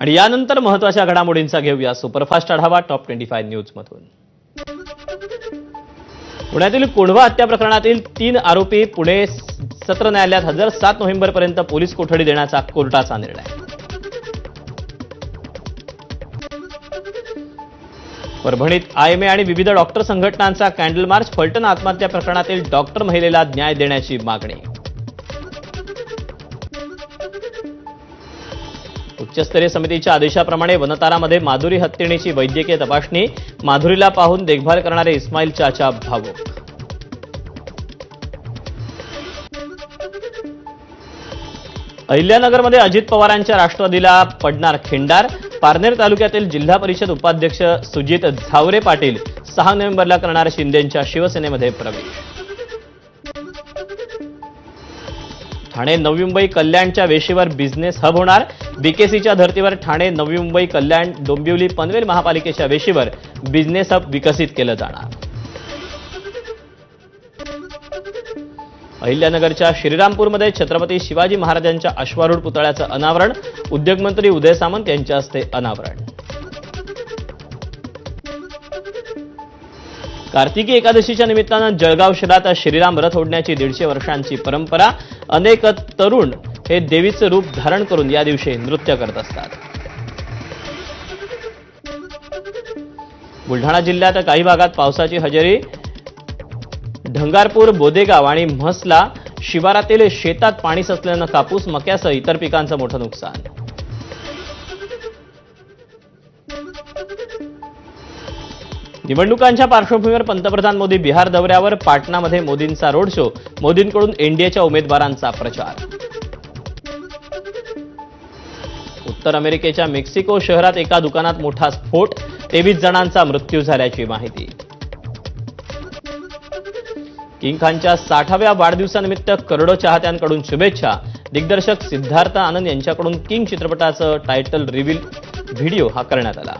आणि यानंतर महत्त्वाच्या घडामोडींचा घेऊया सुपरफास्ट आढावा टॉप ट्वेंटी फाय न्यूजमधून. पुण्यातील कोंढवा हत्या प्रकरणातील तीन आरोपी पुणे सत्र न्यायालयात हजर सात नोव्हेंबरपर्यंत पोलीस कोठडी देण्याचा कोर्टाचा निर्णय. परभणीत आयएमए आणि विविध डॉक्टर संघटनांचा कॅन्डल मार्च फलटण आत्महत्या प्रकरणातील डॉक्टर महिलेला न्याय देण्याची मागणी. उच्चस्तरीय समितीच्या आदेशाप्रमाणे वनतारामध्ये माधुरी हत्तीणीची वैद्यकीय तपासणी माधुरीला पाहून देखभाल करणारे इस्माईल चाचा भावूक. अहिल्यानगरमध्ये अजित पवारांच्या राष्ट्रवादीला पडणार खिंडार. पारनेर तालुक्यातील जिल्हा परिषद उपाध्यक्ष सुजित झावरे पाटील सहा नोव्हेंबरला करणार शिंदेंच्या शिवसेनेमध्ये प्रवेश. ठाणे नवी मुंबई कल्याणच्या वेशीवर बिझनेस हब होणार. बीकेसीच्या धर्तीवर ठाणे नवी मुंबई कल्याण डोंबिवली पनवेल महापालिकेच्या वेशीवर बिझनेस हब विकसित केलं जाणार. अहिल्यानगरच्या श्रीरामपूरमध्ये छत्रपती शिवाजी महाराजांच्या अश्वारूढ पुतळ्याचं अनावरण. उद्योगमंत्री उदय सामंत यांच्या हस्ते अनावरण. कार्तिकी एकादशीच्या निमित्तानं जळगाव शहरात श्रीराम रथ ओढण्याची दीडशे वर्षांची परंपरा अनेक तरुण हे देवीचं रूप धारण करून या दिवशी नृत्य करत असतात. बुलढाणा जिल्ह्यात काही भागात पावसाची हजेरी ढंगारपूर बोदेगाव आणि म्हसला शिवारातील शेतात पाणी साचल्यानं कापूस मक्यासह इतर पिकांचं मोठं नुकसान. निवडणुकांच्या पार्श्वभूमीवर पंतप्रधान मोदी बिहार दौऱ्यावर पाटणामध्ये मोदींचा रोड शो मोदींकडून एनडीएच्या उमेदवारांचा प्रचार. उत्तर अमेरिकेच्या मेक्सिको शहरात एका दुकानात मोठा स्फोट तेवीस जणांचा मृत्यू झाल्याची माहिती. किंग खानच्या साठाव्या वाढदिवसानिमित्त करोडो चाहत्यांकडून शुभेच्छा. दिग्दर्शक सिद्धार्थ आनंद यांच्याकडून किंग चित्रपटाचं टायटल रिव्हील व्हिडिओ हा करण्यात आला.